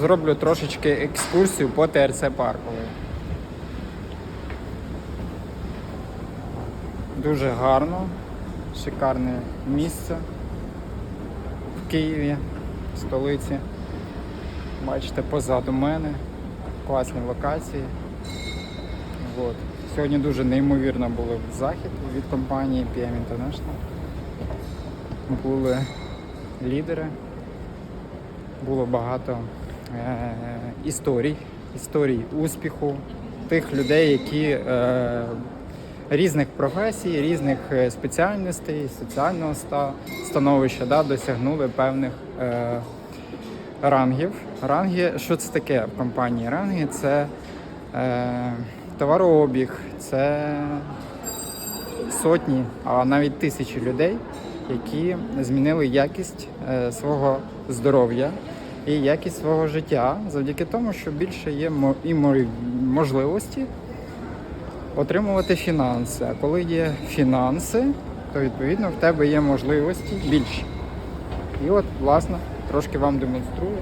Зроблю трошечки екскурсію по ТРЦ парковій. Дуже гарно, шикарне місце в Києві, столиці. Бачите, позаду мене класні локації. От. Сьогодні дуже неймовірно були захід від компанії PM International. Були лідери, було багато історій, історій успіху тих людей, які е- різних професій, різних е, спеціальностей, соціального становища да, досягнули певних е- рангів. Ранги, що це таке в компанії? Ранги це е- товарообіг, це сотні, а навіть тисячі людей, які змінили якість е, свого здоров'я і якість свого життя завдяки тому, що більше є і можливості отримувати фінанси. А коли є фінанси, то відповідно в тебе є можливості більше. І от, власне, трошки вам демонструю,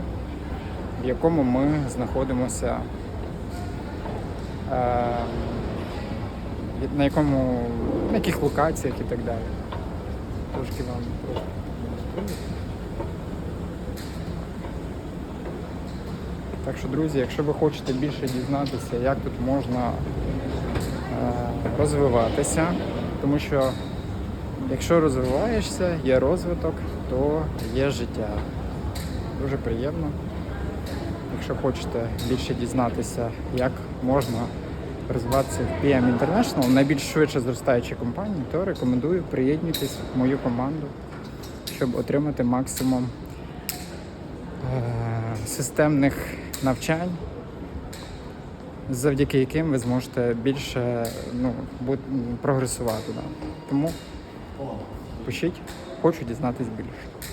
в якому ми знаходимося. Е, на якому, на яких локаціях і так далі. Трошки вам демонструю. Так що, друзі, якщо ви хочете більше дізнатися, як тут можна е, розвиватися, тому що якщо розвиваєшся, є розвиток, то є життя. Дуже приємно. Якщо хочете більше дізнатися, як можна розвиватися в PM International, найбільш швидше зростаючі компанії, то рекомендую приєднуйтесь в мою команду, щоб отримати максимум е- системних навчань, завдяки яким ви зможете більше ну, прогресувати. Да. Тому пишіть, хочу дізнатись більше.